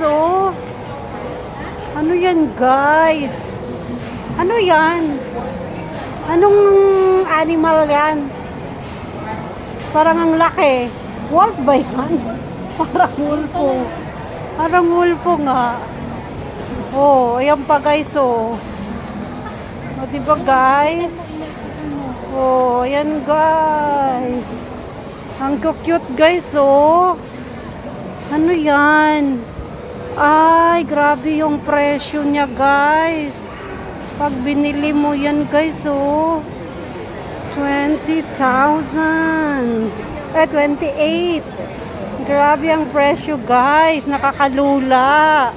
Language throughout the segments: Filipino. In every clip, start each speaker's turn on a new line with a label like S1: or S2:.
S1: oh. Ano yan, guys? Ano yan? Anong animal yan? Parang ang laki. Wolf ba yan? Parang wolfo. Parang wolfo nga. Oh, ayan pa guys, oh. O, diba guys? Oh, ayan guys. Ang cute guys, oh. Ano yan? Ay, grabe yung presyo niya guys. Pag binili mo yan guys, oh. 20,000. Eh, 28. Grabe ang presyo guys. Nakakalula.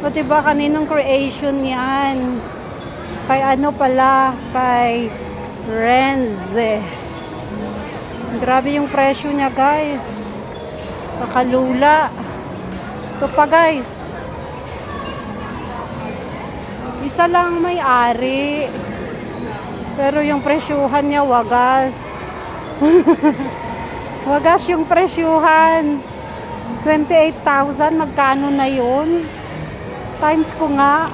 S1: O diba kaninong creation yan? Kay ano pala? Kay Renze. Grabe yung presyo niya guys. Kakalula. Ito pa guys. Isa lang may ari. Pero yung presyuhan niya wagas. wagas yung presyuhan. 28,000. Magkano na yun? Times ko nga.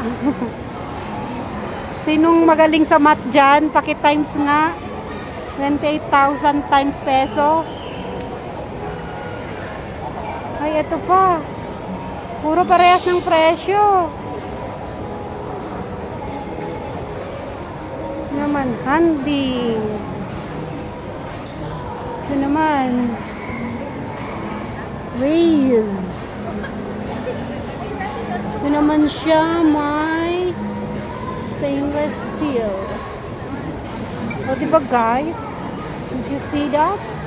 S1: Sinong magaling sa math dyan? Paki-times nga. 28,000 times pesos. Ay, ito pa. Puro parehas ng presyo. Naman, handy. Ito naman. Waze. Ito naman siya, may stainless steel. O, diba guys? Did you see that?